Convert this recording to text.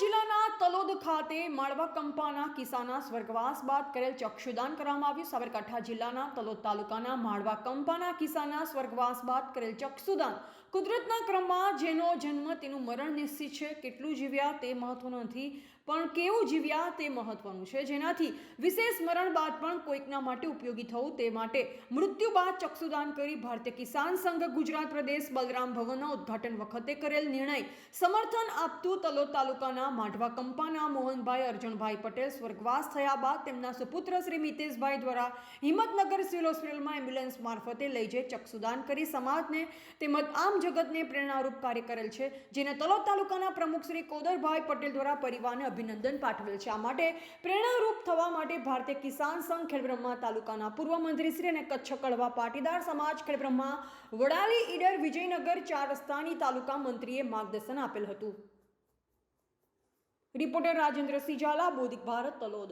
જિલ્લાના તલોદ ખાતે માળવા કંપાના કિસ્સાના સ્વર્ગવાસ બાદ કરેલ ચક્ષુદાન કરવામાં આવ્યું. સાબરકાંઠા જિલ્લાના તલોદ તાલુકાના માળવા કંપાના કિસ્સાના સ્વર્ગવાસ બાદ કરેલ ચક્ષુદાન કુદરતના ક્રમમાં જેનો જન્મ તેનું મરણ નિશ્ચિત છે. કેટલું જીવ્યા તે મહત્વનું નથી, પણ કેવું જીવ્યા તે મહત્વનું છે. જેનાથી વિશેષ મરણ બાદ પણ કોઈકના માટે ઉપયોગી થવું તે માટે મૃત્યુ બાદ ચક્ષુદાન કરી ભારતીય કિસાન સંઘ ગુજરાત પ્રદેશ બલરામ ભવનના ઉદ્ઘાટન વખતે કરેલ નિર્ણય સમર્થન આપતું તલોદ તાલુકાના માઢવા કંપાના, મોહનભાઈ, અર્જુનભાઈ પટેલ સ્વર્ગવાસ થયા બાદ તેમના સુપુત્ર શ્રી મિતેશભાઈ દ્વારા હિંમતનગર સિવિલ હોસ્પિટલમાં એમ્બ્યુલન્સ મારફતે લઈ જઈ ચક્ષુદાન કરી સમાજને તેમજ આમ જગતને પ્રેરણારૂપ કાર્ય કરેલ છે, જેને તલોદ તાલુકાના પ્રમુખ શ્રી કોદરભાઈ પટેલ દ્વારા પરિવારને અભિનંદન પાઠવેલ છે. આ માટે પ્રેરણારૂપ થવા માટે ભારતીય કિસાન સંઘ ખેડબ્રહ્મા તાલુકાના પૂર્વ મંત્રીશ્રી અને કચ્છ કડવા પાટીદાર સમાજ ખેડબ્રહ્મા વડાલી ઈડર વિજયનગર ચાર રસ્તાની તાલુકા મંત્રીએ માર્ગદર્શન આપેલ હતું. રિપોર્ટર રાજેન્દ્રસિંહ ઝાલા બોધિક ભારત તલોદ.